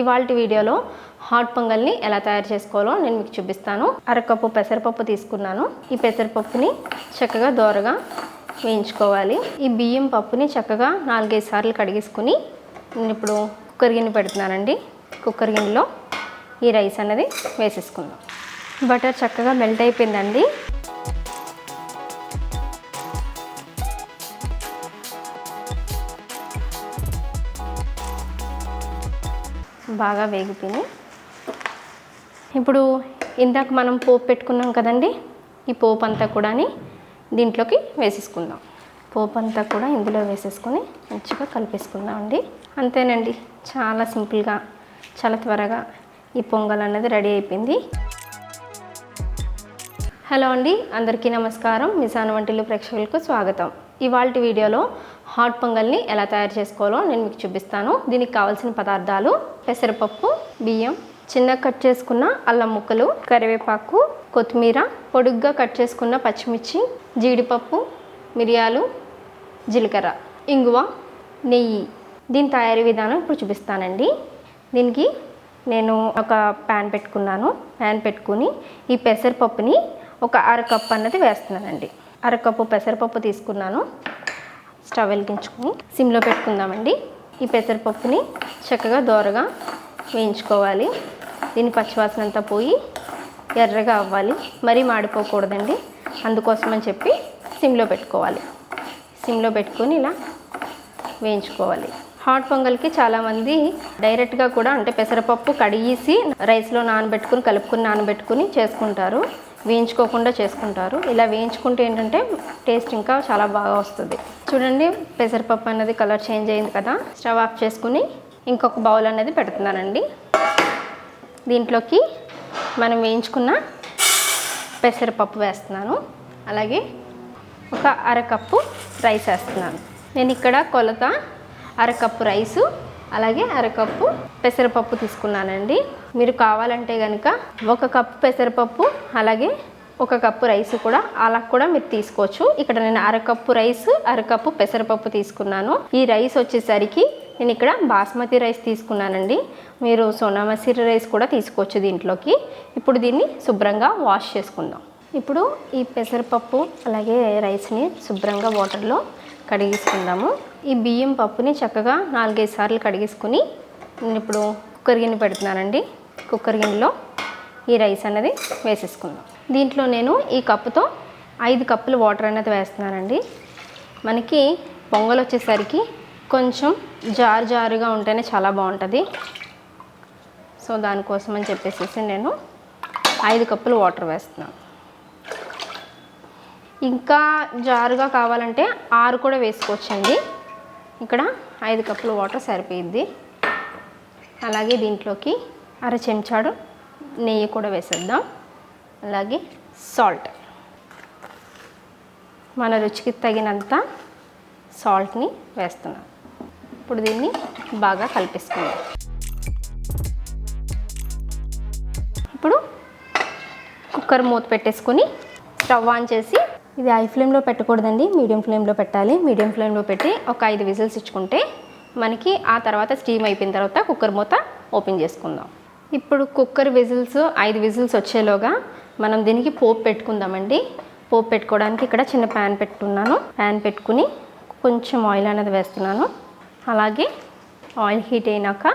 ఇవాళ వీడియోలో హాట్ పొంగల్ని ఎలా తయారు చేసుకోవాలో నేను మీకు చూపిస్తాను. అరకప్పు పెసరపప్పు తీసుకున్నాను. ఈ పెసరపప్పుని చక్కగా దోరగా వేయించుకోవాలి. ఈ బియ్యం పప్పుని చక్కగా నాలుగైదు సార్లు కడిగేసుకుని నేను ఇప్పుడు కుక్కర్ గిన్నె పెడుతున్నానండి. కుక్కర్ గిన్నెలో ఈ రైస్ అనేది వేసేసుకుందాం. బటర్ చక్కగా మెల్ట్ అయిపోయిందండి. బాగా వేగిపోయింది ఇప్పుడు ఇందాక మనం పోపు పెట్టుకున్నాం కదండి ఈ పోపు అంతా కూడా దీంట్లోకి వేసేసుకుందాం. పోపు అంతా కూడా ఇందులో వేసేసుకొని మంచిగా కలిపేసుకుందాం అండి. అంతేనండి చాలా సింపుల్గా చాలా త్వరగా ఈ పొంగల్ అనేది రెడీ అయిపోయింది. హలో అండి అందరికీ నమస్కారం. మిసాన్ వంటిల్లు ప్రేక్షకులకు స్వాగతం. ఇవాళ వీడియోలో హాట్ పొంగల్ని ఎలా తయారు చేసుకోవాలో నేను మీకు చూపిస్తాను. దీనికి కావాల్సిన పదార్థాలు పెసరపప్పు బియ్యం చిన్న కట్ చేసుకున్న అల్లం ముక్కలు కరివేపాకు కొత్తిమీర పొడుగ్గా కట్ చేసుకున్న పచ్చిమిర్చి జీడిపప్పు మిరియాలు జీలకర్ర ఇంగువ నెయ్యి. దీని తయారీ విధానం ఇప్పుడు చూపిస్తానండి. దీనికి నేను ఒక ప్యాన్ పెట్టుకున్నాను. ప్యాన్ పెట్టుకుని ఈ పెసరపప్పుని ఒక అరకప్పు అన్నది వేస్తున్నానండి. అరకప్పు పెసరపప్పు తీసుకున్నాను. స్టవ్ వెలిగించుకుని సిమ్లో పెట్టుకుందామండి. ఈ పెసరపప్పుని చక్కగా దోరగా వేయించుకోవాలి. దీని పచ్చివాసన అంతా పోయి ఎర్రగా అవ్వాలి. మరీ మాడిపోకూడదండి. అందుకోసమని చెప్పి సిమ్లో పెట్టుకోవాలి. సిమ్లో పెట్టుకొని ఇలా వేయించుకోవాలి. హాట్ పొంగల్కి చాలామంది డైరెక్ట్గా కూడా అంటే పెసరపప్పు కడిగేసి రైస్లో నానబెట్టుకుని కలుపుకుని నానబెట్టుకుని చేసుకుంటారు. వేయించుకోకుండా చేసుకుంటారు. ఇలా వేయించుకుంటే ఏంటంటే టేస్ట్ ఇంకా చాలా బాగా వస్తుంది. చూడండి పెసరపప్పు అనేది కలర్ చేంజ్ అయింది కదా. స్టవ్ ఆఫ్ చేసుకుని ఇంకొక బౌల్ అనేది పెడుతున్నానండి. దీంట్లోకి మనం వేయించుకున్న పెసరపప్పు వేస్తున్నాను. అలాగే ఒక అరకప్పు రైస్ వేస్తున్నాను. నేను ఇక్కడ కొలత అరకప్పు రైసు అలాగే అరకప్పు పెసరపప్పు తీసుకున్నానండి. మీరు కావాలంటే కనుక ఒక కప్పు పెసరపప్పు అలాగే ఒక కప్పు రైస్ కూడా అలా కూడా మీరు తీసుకోవచ్చు. ఇక్కడ నేను అరకప్పు రైస్ అరకప్పు పెసరపప్పు తీసుకున్నాను. ఈ రైస్ వచ్చేసరికి నేను ఇక్కడ బాస్మతి రైస్ తీసుకున్నానండి. మీరు సోనా మసూరి రైస్ కూడా తీసుకోవచ్చు దీంట్లోకి. ఇప్పుడు దీన్ని శుభ్రంగా వాష్ చేసుకుందాం. ఇప్పుడు ఈ పెసరపప్పు అలాగే రైస్ని శుభ్రంగా వాటర్లో కడిగేసుకుందాము. ఈ బియ్యం పప్పుని చక్కగా నాలుగైదు సార్లు కడిగేసుకుని నేను ఇప్పుడు కుక్కర్ గిన్నె పెడుతున్నానండి. కుక్కర్ గిన్నెలో ఈ రైస్ అనేది వేసేసుకుందాం. దీంట్లో నేను ఈ కప్పుతో ఐదు కప్పులు వాటర్ అనేది వేస్తున్నానండి. మనకి పొంగల్ వచ్చేసరికి కొంచెం జారు జారుగా ఉంటేనే చాలా బాగుంటుంది. సో దానికోసం అని చెప్పేసి నేను ఐదు కప్పులు వాటర్ వేస్తున్నాను. ఇంకా జారుగా కావాలంటే ఆరు కూడా వేసుకోవచ్చండి. ఇక్కడ ఐదు కప్పులు వాటర్ సరిపోయిద్ది. అలాగే దీంట్లోకి అర చెంచాడు నెయ్యి కూడా వేసేద్దాం. అలాగే సాల్ట్. మన రుచికి తగినంత సాల్ట్ని వేస్తున్నాం. ఇప్పుడు దీన్ని బాగా కలిపేసుకుందాం. ఇప్పుడు కుక్కర్ మూత పెట్టేసుకొని స్టవ్ ఆన్ చేసి ఇది హై ఫ్లేమ్లో పెట్టకూడదండి మీడియం ఫ్లేమ్లో పెట్టాలి. మీడియం ఫ్లేమ్లో పెట్టి ఒక ఐదు విజిల్స్ ఇచ్చుకుంటే మనకి ఆ తర్వాత స్టీమ్ అయిపోయిన తర్వాత కుక్కర్ మూత ఓపెన్ చేసుకుందాం. ఇప్పుడు కుక్కర్ విజిల్స్ ఐదు విజిల్స్ వచ్చేలోగా మనం దీనికి పోపు పెట్టుకుందామండి. పోపు పెట్టుకోవడానికి ఇక్కడ చిన్న ప్యాన్ పెట్టుకున్నాను. ప్యాన్ పెట్టుకుని కొంచెం ఆయిల్ అనేది వేస్తున్నాను. అలాగే ఆయిల్ హీట్ అయినాక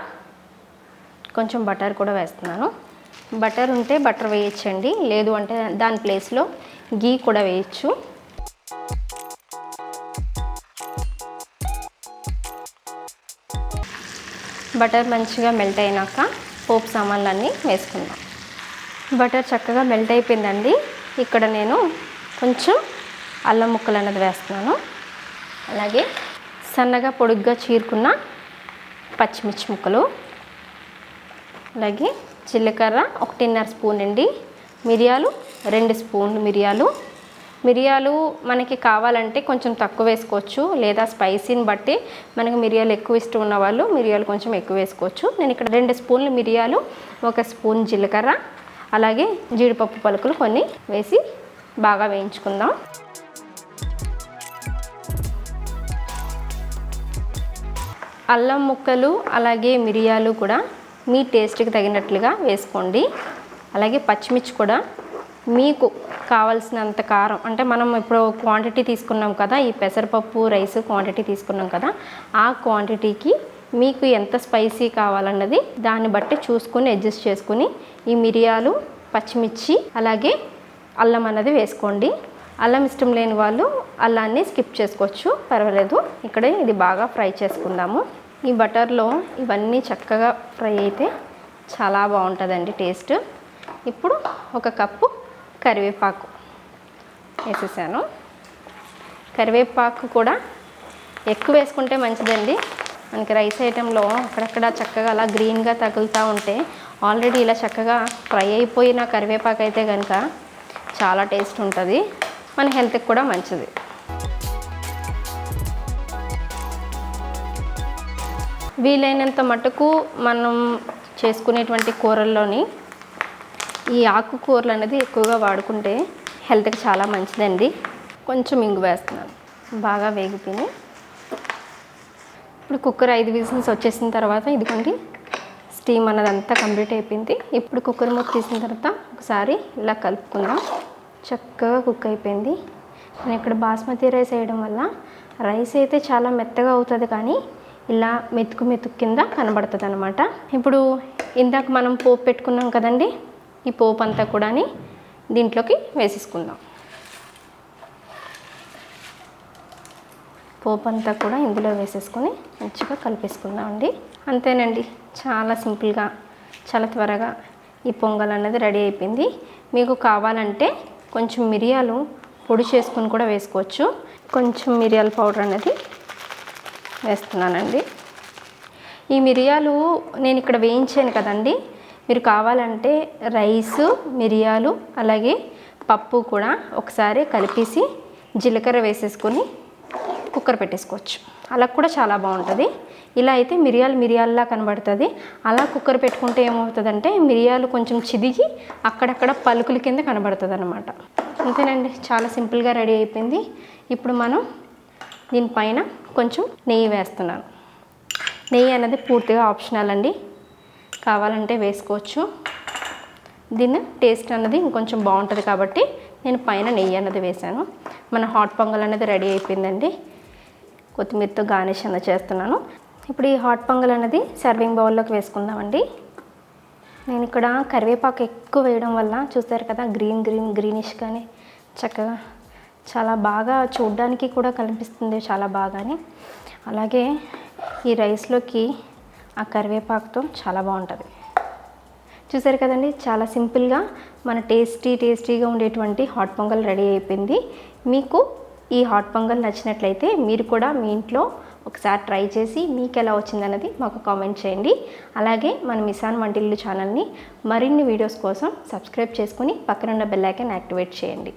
కొంచెం బటర్ కూడా వేస్తున్నాను. బటర్ ఉంటే బటర్ వేయచ్చండి. లేదు అంటే దాని ప్లేస్లో గీ కూడా వేయచ్చు. బటర్ మంచిగా మెల్ట్ అయినాక పోపు సామాన్లన్నీ వేసుకుందాం. బటర్ చక్కగా మెల్ట్ అయిపోయిందండి. ఇక్కడ నేను కొంచెం అల్లం ముక్కలు అన్నది వేస్తున్నాను. అలాగే సన్నగా పొడుగ్గా చీరుకున్న పచ్చిమిర్చి ముక్కలు. అలాగే జీలకర్ర ఒకటిన్నర స్పూన్ అండి. మిరియాలు రెండు స్పూన్లు మిరియాలు. మిరియాలు మనకి కావాలంటే కొంచెం తక్కువ వేసుకోవచ్చు. లేదా స్పైసీని బట్టి మనకి మిరియాలు ఎక్కువ ఇష్టం ఉన్న వాళ్ళు మిరియాలు కొంచెం ఎక్కువ వేసుకోవచ్చు. నేను ఇక్కడ రెండు స్పూన్లు మిరియాలు ఒక స్పూన్ జీలకర్ర అలాగే జీడిపప్పు పలుకులు కొన్ని వేసి బాగా వేయించుకుందాం. అల్లం ముక్కలు అలాగే మిరియాలు కూడా మీ టేస్ట్కి తగినట్లుగా వేసుకోండి. అలాగే పచ్చిమిర్చి కూడా మీకు కావాల్సినంత కారం అంటే మనం ఇప్పుడు క్వాంటిటీ తీసుకున్నాం కదా ఈ పెసరపప్పు రైస్ క్వాంటిటీ తీసుకున్నాం కదా ఆ క్వాంటిటీకి మీకు ఎంత స్పైసీ కావాలన్నది దాన్ని బట్టి చూసుకొని అడ్జస్ట్ చేసుకుని ఈ మిరియాలు పచ్చిమిర్చి అలాగే అల్లం అన్నది వేసుకోండి. అల్లం ఇష్టం లేని వాళ్ళు అల్లాన్ని స్కిప్ చేసుకోవచ్చు. పర్వాలేదు. ఇక్కడ ఇది బాగా ఫ్రై చేసుకుందాము. ఈ బటర్లో ఇవన్నీ చక్కగా ఫ్రై అయితే చాలా బాగుంటుందండి టేస్ట్ ఇప్పుడు ఒక కప్పు కరివేపాకు వేసేసాను. కరివేపాకు కూడా ఎక్కువ వేసుకుంటే మంచిదండి. మనకి రైస్ ఐటెంలో అక్కడక్కడ చక్కగా అలా గ్రీన్గా తగులుతూ ఉంటే ఆల్రెడీ ఇలా చక్కగా ఫ్రై అయిపోయిన కరివేపాకు అయితే కనుక చాలా టేస్ట్ ఉంటుంది. మన హెల్త్కి కూడా మంచిది. వీలైనంత మటుకు మనం చేసుకునేటువంటి కూరల్లోని ఈ ఆకుకూరలు అనేది ఎక్కువగా వాడుకుంటే హెల్త్కి చాలా మంచిదండి. కొంచెం ఇంగు వేస్తున్నాను. బాగా వేగిపోయి ఇప్పుడు కుక్కర్ ఐదు విజిల్స్ వచ్చేసిన తర్వాత ఇదిగోండి స్టీమ్ అన్నదంతా కంప్లీట్ అయిపోయింది. ఇప్పుడు కుక్కర్ మూత తీసిన తర్వాత ఒకసారి ఇలా కలుపుకుందాం. చక్కగా కుక్ అయిపోయింది. నేను ఇక్కడ బాస్మతి రైస్ వేయడం వల్ల రైస్ అయితే చాలా మెత్తగా అవుతుంది కానీ ఇలా మెతుకు మెతుకు కింద కనబడుతుంది అనమాట ఇప్పుడు ఇందాక మనం పోపు పెట్టుకున్నాం కదండి ఈ పోపు అంతా కూడా దీంట్లోకి వేసేసుకుందాం. పోపు అంతా కూడా ఇందులో వేసేసుకొని మంచిగా కలిపేసుకుందాం అండి అంతేనండి చాలా సింపుల్గా చాలా త్వరగా ఈ పొంగల్ అనేది రెడీ అయిపోయింది. మీకు కావాలంటే కొంచెం మిరియాలు పొడి చేసుకొని కూడా వేసుకోవచ్చు. కొంచెం మిరియాల పౌడర్ అనేది వేస్తున్నానండి. ఈ మిరియాలు నేను ఇక్కడ వేయించాను కదండి. మీరు కావాలంటే రైసు మిరియాలు అలాగే పప్పు కూడా ఒకసారి కలిపేసి జీలకర్ర వేసేసుకొని కుక్కర్ పెట్టేసుకోవచ్చు. అలా కూడా చాలా బాగుంటుంది. ఇలా అయితే మిరియాలు మిరియాలలా కనబడుతుంది. అలా కుక్కర్ పెట్టుకుంటే ఏమవుతుందంటే మిరియాలు కొంచెం చిదిగి అక్కడక్కడ పలుకుల కింద కనబడుతుంది అనమాట అంతేనండి. చాలా సింపుల్గా రెడీ అయిపోయింది. ఇప్పుడు మనం దీనిపైన కొంచెం నెయ్యి వేస్తున్నాను. నెయ్యి అనేది పూర్తిగా ఆప్షనల్ అండి. కావాలంటే వేసుకోవచ్చు. దీని టేస్ట్ అన్నది ఇంకొంచెం బాగుంటుంది కాబట్టి నేను పైన నెయ్యి అన్నది వేశాను. మన హాట్ పొంగల్ అనేది రెడీ అయిపోయిందండి. కొత్తిమీరతో గార్నిష్ అన్న చేస్తున్నాను. ఇప్పుడు ఈ హాట్ పొంగల్ అనేది సర్వింగ్ బౌల్లోకి వేసుకుందామండి. నేను ఇక్కడ కరివేపాకు ఎక్కువ వేయడం వల్ల చూస్తారు కదా గ్రీన్ గ్రీన్ గ్రీనిష్ కానీ చక్కగా చాలా బాగా చూడడానికి కూడా కనిపిస్తుంది చాలా బాగానే. అలాగే ఈ రైస్లోకి ఆ కరివేపాకుతో చాలా బాగుంటుంది. చూసారు కదండి చాలా సింపుల్గా మన టేస్టీ టేస్టీగా ఉండేటువంటి హాట్ పొంగల్ రెడీ అయిపోయింది. మీకు ఈ హాట్ పొంగల్ నచ్చినట్లయితే మీరు కూడా మీ ఇంట్లో ఒకసారి ట్రై చేసి మీకు ఎలా వచ్చిందన్నది మాకు కామెంట్ చేయండి. అలాగే మన మిసాన్ వంటిల్లు ఛానల్ని మరిన్ని వీడియోస్ కోసం సబ్స్క్రైబ్ చేసుకుని పక్కనున్న బెల్ ఐకాన్ యాక్టివేట్ చేయండి.